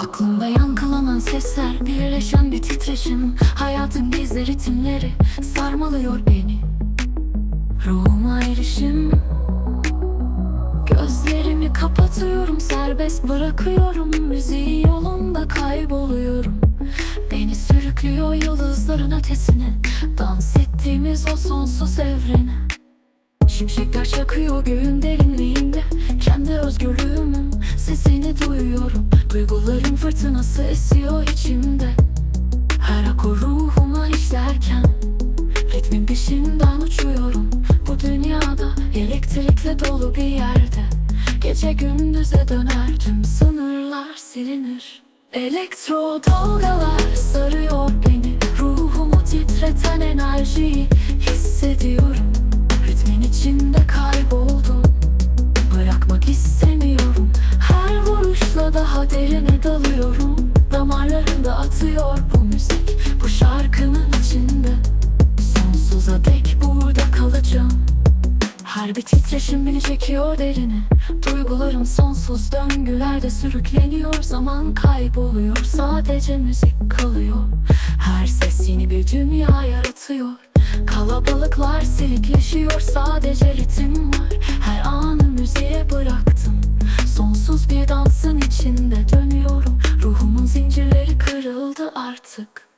Aklımda yankılanan sesler Birleşen bir titreşim. Hayatın gizli ritimleri Sarmalıyor beni. Ruhuma erişim. Gözlerimi kapatıyorum Serbest bırakıyorum. Müziği yolunda kayboluyorum. Beni sürüklüyor yıldızların ötesine. Dans ettiğimiz o sonsuz evrene. Şimşekler çakıyor göğün derinliğinde. Kendi özgürlüğümün sesini duyuyorum. Duyguların fırtınası esiyor içimde. Her akor ruhuma işlerken Ritmin peşinden uçuyorum. Bu dünyada elektrikle dolu bir yerde. Gece gündüze döner tüm sınırlar silinir. Elektro dalgalar sarıyor beni. Ruhumu titreten enerjiyi hissediyorum Damarlarımda atıyor bu müzik Bu şarkının içinde. Sonsuza dek burada kalacağım. Her bir titreşim beni çekiyor derine. Duygularım sonsuz döngülerde sürükleniyor. Zaman kayboluyor sadece müzik kalıyor. Her ses yeni bir dünya yaratıyor. Kalabalıklar silikleşiyor sadece ritim var. Her anı müziğe bıraktım. Sonsuz bir dansın içinde artık.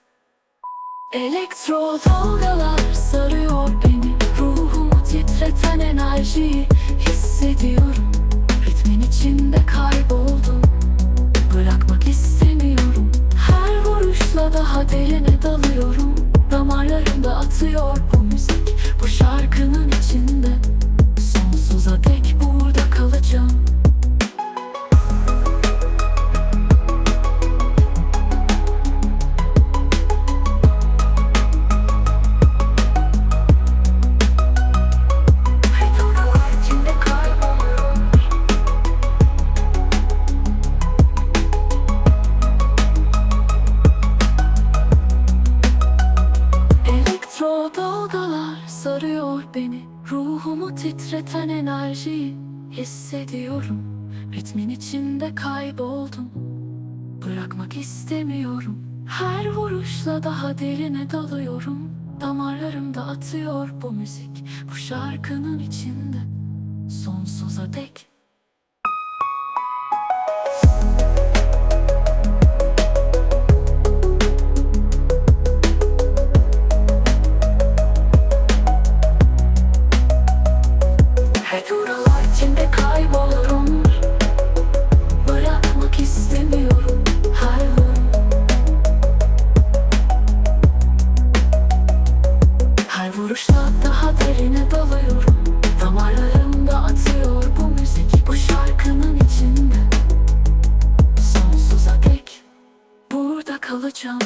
Elektro dalgalar sarıyor beni. Ruhumu titreten enerjiyi hissediyorum. Ritmin içinde kayboldum. Bırakmak istemiyorum. Her vuruşla daha derine dalıyorum. Damarlarımda atıyor bu beni Ruhumu titreten enerjiyi hissediyorum. Ritmin içinde kayboldum. Bırakmak istemiyorum. Her vuruşla daha derine dalıyorum. Damarlarımda atıyor bu müzik. Bu şarkının içinde Sonsuza dek dalıyorum. Damarlarımda atıyor bu müzik Bu şarkının içinde. Sonsuza dek Burada kalacağım.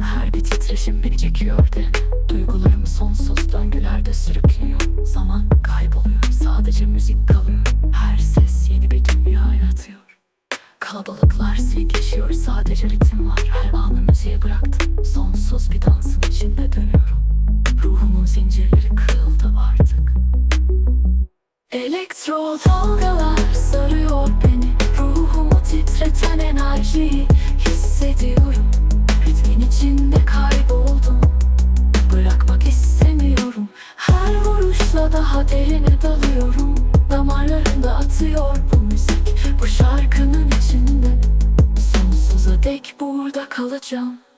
Her bir titreşim beni çekiyor derine Duygularım sonsuz döngülerde sürükleniyor Zaman kayboluyor sadece müzik kalıyor. Her ses yeni bir dünya yaratıyor Kalabalıklar silkleşiyor sadece ritim var. Her anı müziğe bıraktım. Sonsuz bir dansın içinde Elektro dalgalar sarıyor beni. Ruhumu titreten enerjiyi hissediyorum. Ritmin içinde kayboldum. Bırakmak istemiyorum. Her vuruşla daha derine dalıyorum. Damarlarımda atıyor bu müzik. Bu şarkının içinde. Sonsuza dek burada kalacağım